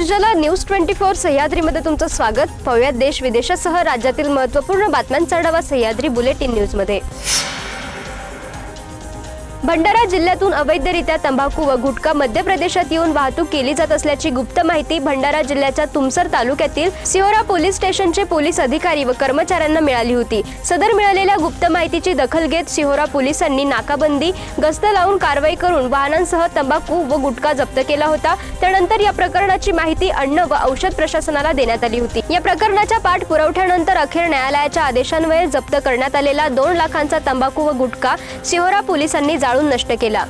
नमस्कार Nirjala news twenty four सह्याद्रीमध्ये तुमचं स्वागत. पाहूयात देश विदेशासह राज्यातील महत्त्वपूर्ण बातम्यांचा आढावा सह्याद्री बुलेटिन न्यूजमध्ये. भंडारा जिल्ह्यातून अवैधरित्या तंबाखू व गुटखा मध्य प्रदेशात येऊन वाहतूक केली जात असल्याची गुप्त माहिती भंडारा जिल्ह्याच्या तुमसर तालुक्यातील सिहोरा पोलीस स्टेशनचे पोलीस अधिकारी व कर्मचाऱ्यांना मिळाली होती. सदर मिळालेल्या गुप्त माहितीची दखल घेत सिहोरा पोलिसांनी नाकाबंदी गस्त लावून कारवाई करून वाहनांसह तंबाखू व गुटखा जप्त केला होता. त्यानंतर या प्रकरणाची माहिती अन्न व औषध प्रशासनाला देण्यात आली होती. या प्रकरणाच्या पाठपुरवठ्यानंतर अखेर न्यायालयाच्या आदेशान्वये जप्त करण्यात आलेला दोन लाखांचा तंबाखू व गुटखा सिहोरा पोलिसांनी जाळून नष्ट केला.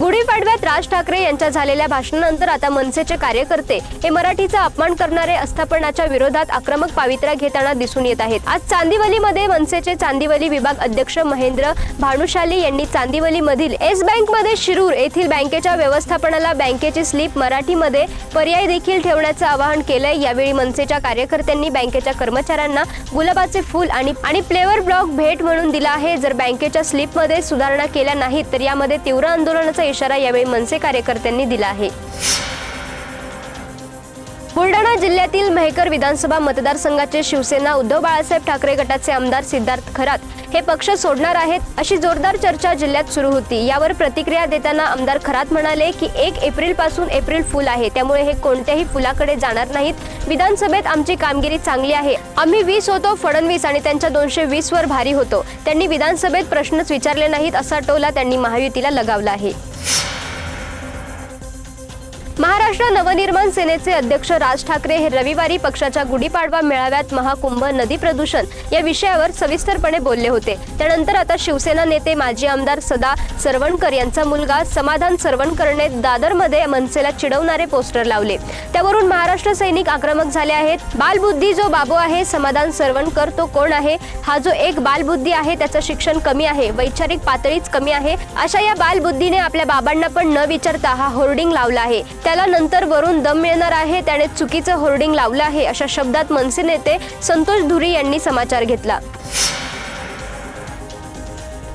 गुढीपाडव्यात राज ठाकरे यांच्या झालेल्या भाषणानंतर आता मनसेचे कार्यकर्ते हे मराठीचा अपमान करणारे अस्थापनाच्या विरोधात आक्रमक पावित्र्या घेताना दिसून येत आहेत. आज चांदिवलीमध्ये मनसेचे चांदिवली विभाग अध्यक्ष महेंद्र भानुशाली यांनी चांदिवलीमधील येस बँकमध्ये शिरूर येथील बँकेच्या व्यवस्थापनाला बँकेची स्लिप मराठीमध्ये पर्याय देखील ठेवण्याचं आवाहन केलंय. यावेळी मनसेच्या कार्यकर्त्यांनी बँकेच्या कर्मचाऱ्यांना गुलाबाचे फूल आणि आणि फ्लेवर ब्लॉक भेट म्हणून दिला आहे. जर बँकेच्या स्लिपमध्ये सुधारणा केल्या नाहीत तर यामध्ये तीव्र आंदोलनाचा इशारा यावेळी मनसे कार्यकर्त्यांनी दिला आहे. बुलढाणा जिल्ह्यातील मेहकर विधानसभा मतदारसंघाचे शिवसेना उद्धव बाळासाहेब ठाकरे गटाचे आमदार सिद्धार्थ खरात हे पक्ष सोडणार आहेत अशी जोरदार चर्चा जिल्ह्यात सुरू होती. यावर प्रतिक्रिया देताना आमदार खरात म्हणाले की एक एप्रिलपासून एप्रिल फुल आहे. त्यामुळे हे कोणत्याही फुलाकडे जाणार नाहीत. विधानसभेत आमची कामगिरी चांगली आहे. आम्ही वीस होतो फडणवीस आणि त्यांच्या दोनशे वीस वर भारी होतो. त्यांनी विधानसभेत प्रश्नच विचारले नाहीत असा टोला त्यांनी महायुतीला लगावला आहे. महाराष्ट्र नवनिर्माण सेनेचे अध्यक्ष राज ठाकरे हे रविवारी पक्षाच्या गुढीपाडवा मेळाव्यात महाकुंभ नदी प्रदूषण या विषयावर सविस्तरपणे बोलले होते. त्यानंतर आता शिवसेना नेते माजी आमदार सदा सरवणकर यांचा मुलगा समाधान सरवणकरने दादरमध्ये मनसेला चिडवणारे पोस्टर लावले. त्यावरून महाराष्ट्र सैनिक आक्रमक झाले आहेत. बालबुद्धी जो बाबू आहे समाधान सरवणकर तो कोण आहे? हा जो एक बालबुद्धी आहे त्याचं शिक्षण कमी आहे वैचारिक पातळीच कमी आहे. अशा या बालबुद्धीने आपल्या बाबांना पण न विचारता हा होर्डिंग लावला आहे. त्याला नंतर वरून दम मिळणार आहे त्याने चुकीचं होर्डिंग लावलं आहे अशा शब्दात मनसे नेते संतोष धुरी यांनी समाचार घेतला.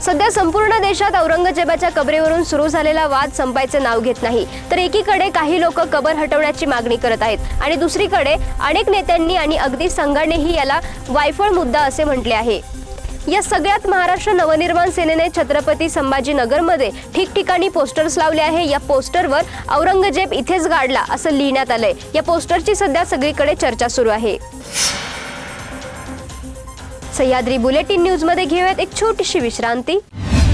सध्या संपूर्ण देशात औरंगजेबाच्या कबरेवरून सुरू झालेला वाद संपायचे नाव घेत नाही. तर एकीकडे काही लोक कबर हटवण्याची मागणी करत आहेत आणि दुसरीकडे अनेक नेत्यांनी आणि अगदी संघानेही याला वायफळ मुद्दा असे म्हटले आहे. या सगळ्यात महाराष्ट्र नवनिर्माण सेनेने छत्रपती संभाजीनगरमध्ये ठिकठिकाणी पोस्टर्स लावले आहे. या पोस्टरवर औरंगजेब इथेच गाडला असं लिहिण्यात आलंय. या पोस्टरची सध्या सगळीकडे चर्चा सुरू आहे. सह्याद्री बुलेटिन न्यूजमध्ये घेऊयात एक छोटीशी विश्रांती.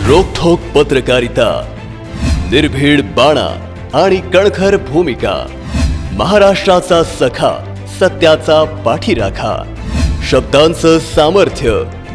रोखोक पत्रकारिता निर्भीड बाणा आणि कणखर भूमिका महाराष्ट्राचा सखा सत्याचा पाठीराखा शब्दांचं सामर्थ्य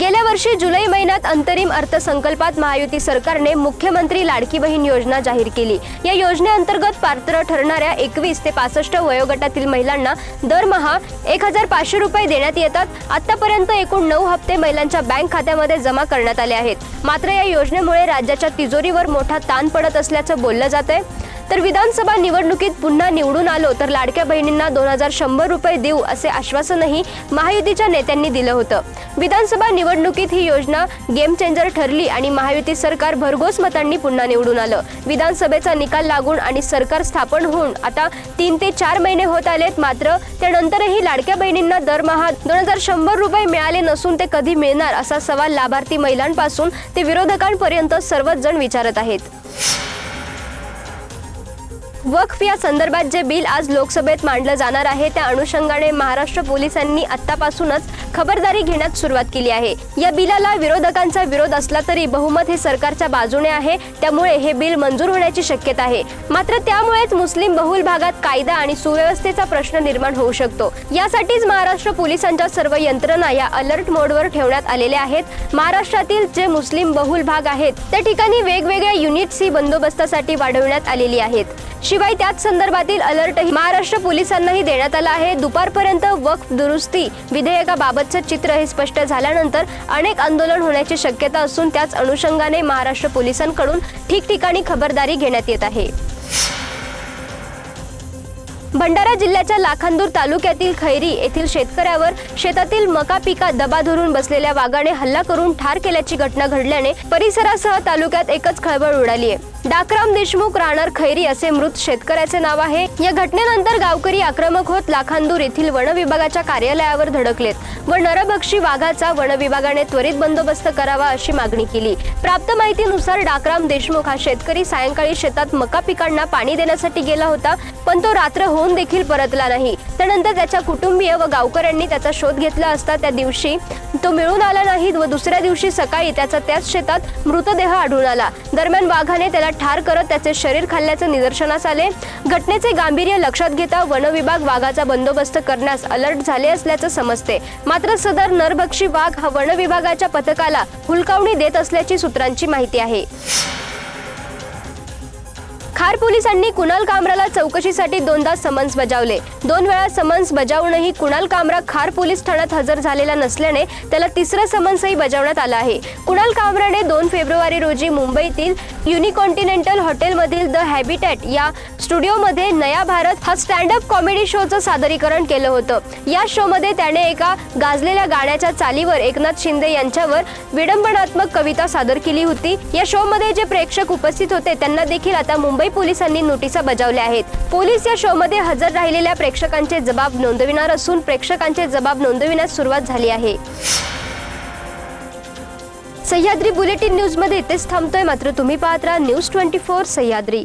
गेल्या वर्षी जुलै महिन्यात अंतरिम अर्थसंकल्पात महायुती सरकारने मुख्यमंत्री लाडकी बहीण योजना जाहीर केली. या योजनेअंतर्गत पात्र ठरणाऱ्या एकवीस ते पासष्ट वयोगटातील महिलांना दरमहा एक हजार पाचशे रुपये देण्यात येतात. आतापर्यंत एकूण नऊ हप्ते महिलांच्या बँक खात्यामध्ये जमा करण्यात आले आहेत. मात्र या योजनेमुळे राज्याच्या तिजोरीवर मोठा ताण पडत असल्याचं बोललं जात आहे तर विधानसभा निवडणुकीत पुन्हा निवडून आलो तर लाडक्या बहिणींना दोन हजार शंभर रुपये देऊ असे आश्वासनही महायुतीच्या नेत्यांनी दिलं होतं. विधानसभा निवडणुकीत ही योजना गेम चेंजर ठरली आणि महायुती सरकार भरघोस मतांनी पुन्हा निवडून आलं. विधानसभेचा निकाल लागून आणि सरकार स्थापन होऊन आता तीन ते चार महिने होत आलेत मात्र त्यानंतरही लाडक्या बहिणींना दरमहा दोन हजार शंभर रुपये मिळाले नसून ते कधी मिळणार असा सवाल लाभार्थी महिलांपासून ते विरोधकांपर्यंत सर्वच जण विचारत आहेत. वक्फ या संदर्भात जे बिल आज लोकसभेत मांडलं जाणार आहे त्या अनुषंगाने महाराष्ट्र पोलिसांनी आत्तापासूनच खबरदारी घेण्यात सुरुवात केली आहे. या बिलाला विरोधकांचा विरोध असला तरी बहुमत हे सरकारच्या बाजूने आहे त्यामुळे हे बिल मंजूर होण्याची शक्यता आहे. मात्र त्यामुळेच मुस्लिम बहुल भागात कायदा आणि सुव्यवस्थेचा प्रश्न निर्माण होऊ शकतो. यासाठीच महाराष्ट्र पोलिसांच्या सर्व यंत्रणा या अलर्ट मोडवर ठेवण्यात आलेल्या आहेत. महाराष्ट्रातील जे मुस्लिम बहुल भाग आहेत त्या ठिकाणी वेगवेगळ्या युनिट्स ही बंदोबस्तासाठी वाढवण्यात आलेली आहेत. शिवाय त्याच संदर्भातील अलर्टही महाराष्ट्र पोलिसांनाही देण्यात आला आहे. दुपारपर्यंत वक्फ दुरुस्ती विधेयकाबाबतचं चित्र हे स्पष्ट झाल्यानंतर अनेक आंदोलन होण्याची शक्यता असून त्याच अनुषंगाने महाराष्ट्र पोलिसांकडून ठिकठिकाणी खबरदारी घेण्यात येत आहे. भंडारा जिल्ह्याच्या लाखांदूर तालुक्यातील खैरी येथील शेतकऱ्यावर शेतातील मका पिका दबा धरून बसलेल्या वाघाने हल्ला करून ठार केल्याची घटना घडल्याने परिसरासह तालुक्यात एकच खळबळ उडाली आहे. डाकराम देशमुख राहणार खैरी असे मृत शेतकऱ्याचे नाव आहे. या घटनेनंतर गावकरी आक्रमक होत लाखांदूर येथील वन विभागाच्या कार्यालयावर धडकलेत व नरभक्षी वाघाचा वन विभागाने त्वरित बंदोबस्त करावा अशी मागणी केली. प्राप्त माहितीनुसार डाकराम देशमुख हा शेतकरी सायंकाळी शेतात मका पिकांना पाणी देण्यासाठी गेला होता पण तो रात्र होऊन देखील परतला नाही. त्यानंतर त्याच्या कुटुंबीय व गावकऱ्यांनी त्याचा शोध घेतला असता त्या दिवशी तो मिळून आला नाही व दुसऱ्या दिवशी सकाळी त्याचा त्याच शेतात मृतदेह आढळून आला. दरम्यान वाघाने त्याला ठार करत त्याचे शरीर खाल्ल्याचे निदर्शनास आले. घटनेचे गांभीर्य लक्षात घेता वनविभाग वाघाचा बंदोबस्त करण्यास अलर्ट झाले असल्याचं समजते. मात्र सदर नरभक्षी वाघ हा वनविभागाच्या पथकाला हुलकावणी देत असल्याची सूत्रांची माहिती आहे. खार पोलिसांनी कुणाल कामराला चौकशीसाठी दोनदा समन्स बजावले. दोन वेळा समन्स बजावूनही कुणाल कामरा खार पोलीस ठाण्यात हजर झालेला नसल्याने त्याला तिसरं समन्सही बजावण्यात आलं आहे. कुणाल कामराने दोन फेब्रुवारी रोजी मुंबईतील युनिकॉन्टिनेंटल हॉटेलमधील द हॅबिटॅट या स्टुडिओमध्ये नया भारत हा स्टँडअप कॉमेडी शोचं सादरीकरण केलं होतं. या शोमध्ये त्याने एका गाजलेल्या गाण्याच्या चालीवर एकनाथ शिंदे यांच्यावर विडंबनात्मक कविता सादर केली होती. या शोमध्ये जे प्रेक्षक उपस्थित होते त्यांना देखील आता मुंबई पोलिसांनी नोटिसा बजावल्या आहेत. पोलीस या शोमध्ये हजर राहिलेल्या प्रेक्षकांचे जबाब नोंदविणार असून प्रेक्षकांचे जबाब नोंदविण्यास सुरुवात झाली आहे. सह्याद्री बुलेटिन न्यूजमध्ये इथेच थांबतोय. मात्र तुम्ही पाहत राहा न्यूज ट्वेंटी फोर सह्याद्री.